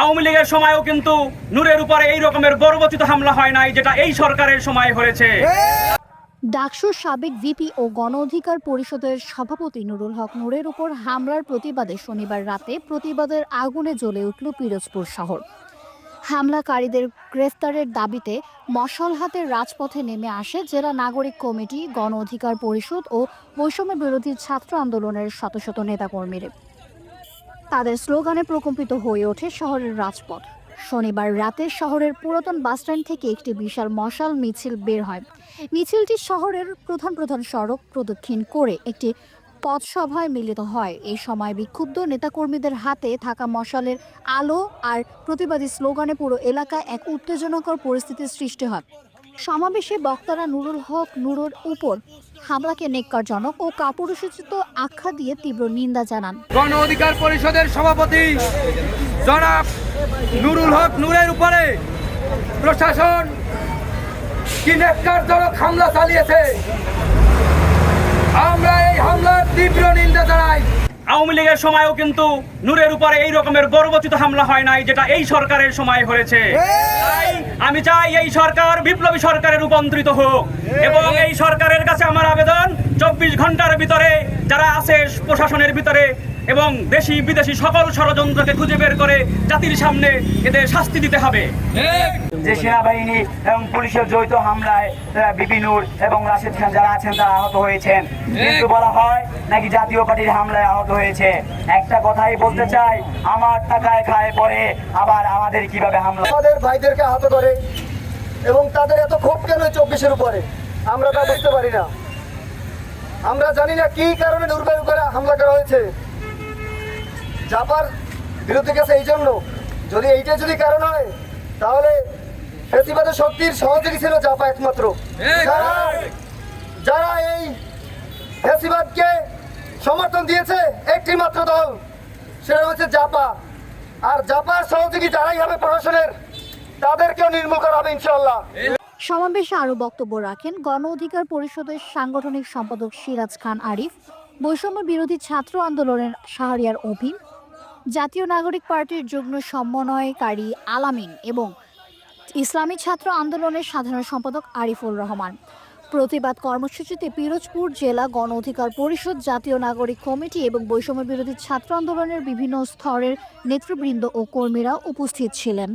আওয়ামী লীগের সময়ও কিন্তু নূরের উপরে এই রকমের বর্বচিত হামলা হয় নাই, যেটা এই সরকারের সময় হয়েছে। ডাকসুর সাবেক ভিপি ও গণ অধিকার পরিষদের সভাপতি নুরুল হক নূরের উপর হামলার প্রতিবাদে শনিবার রাতে প্রতিবাদের আগুনে জ্বলে উঠল পিরোজপুর শহর। হামলাকারীদের গ্রেফতারের দাবিতে মশাল হাতের রাজপথে নেমে আসে জেলা নাগরিক কমিটি, গণ অধিকার পরিষদ ও বৈষম্য বিরোধী ছাত্র আন্দোলনের শত শত নেতাকর্মীরা। তাদের স্লোগানে প্রকম্পিত হয়ে ওঠে শহরের রাজপথ। শনিবার রাতে শহরের পুরাতন বাসস্ট্যান্ড থেকে একটি বিশাল মশাল মিছিল বের হয়। মিছিলটি শহরের প্রধান প্রধান সড়ক প্রদক্ষিণ করে একটি পথসভায় মিলিত হয়। এই সময় বিক্ষুব্ধ নেতাকর্মীদের হাতে থাকা মশালের আলো আর প্রতিবাদী স্লোগানে পুরো এলাকায় এক উত্তেজনাকর পরিস্থিতির সৃষ্টি হয়। সমাবেশে বক্তারা নুরুল হক নুরুর উপর হামলাকে নেককারজনক ও কাপুরুষোচিত আখ্যা দিয়ে তীব্র নিন্দা জানান। গণ অধিকার পরিষদের সভাপতি জনাব নুরুল হক নুরের উপরে প্রশাসন কি নেককারজনক হামলা চালিয়েছে? আমরা এই হামলার তীব্র নিন্দা জানাই। আওয়ামী লীগের সময়ও কিন্তু নূরের উপরে এই রকমের বর্বচিত হামলা হয় নাই যেটা এই সরকারের সময় হয়েছে। তাই আমি চাই এই সরকার বিপ্লবী সরকারে রূপান্তরিত হোক। এবং এই সরকারের কাছে আমার আবেদন চব্বিশ ঘণ্টার ভিতরে যারা আছে প্রশাসনের ভিতরে এবং দেশি বিদেশি সকল ষড়যন্ত্রকে খুঁজে বের করে জাতির সামনে এদের শাস্তি দিতে হবে। যে সেনাবাহিনী এবং পুলিশের জড়িত হামলায় বিপিনুর এবং রাশেদ খান যারা আছেন তারা আহত হয়েছেন। কিন্তু বলা হয় নাকি জাতীয় পার্টির হামলায় আহত হয়েছে। একটা কথাই বলতে চাই আমার টাকায় খায় পরে আবার আমাদের কীভাবে হামলা? আমাদের ভাইদেরকে আহত করে এবং তাদের এত ক্ষোভ কেন চব্বিশের উপরে? আমরা তা বুঝতে পারি না। আমরা জানি না কি কারণে দুর্বল করে হামলা করা হয়েছে। জাপার বিরুদ্ধে গেছে এই জন্য যদি এইটা যদি কারণ হয় তাহলে ফেসিবাদের শক্তির সহযোগী ছিল জাপা একমাত্র। যারা যারা এই ফেসিবাদকে সমর্থন দিয়েছে একটি মাত্র দল সেটা হচ্ছে জাপা আর জাপার সহযোগী যারাই হবে প্রশাসনের তাদেরকেও নির্মূল করা হবে ইনশাল্লাহ সমাবেশে আরও বক্তব্য রাখেন গণ অধিকার পরিষদের সাংগঠনিক সম্পাদক সিরাজ খান আরিফ বৈষম্য বিরোধী ছাত্র আন্দোলনের শাহরিয়ার অভিন জাতীয় নাগরিক পার্টির যুগ্ম সমন্বয়কারী আলামিন এবং ইসলামী ছাত্র আন্দোলনের সাধারণ সম্পাদক আরিফুল রহমান। প্রতিবাদ কর্মসূচিতে পিরোজপুর জেলা গণ অধিকার পরিষদ, জাতীয় নাগরিক কমিটি এবং বৈষম্য বিরোধী ছাত্র আন্দোলনের বিভিন্ন স্তরের নেতৃবৃন্দ ও কর্মীরা উপস্থিত ছিলেন।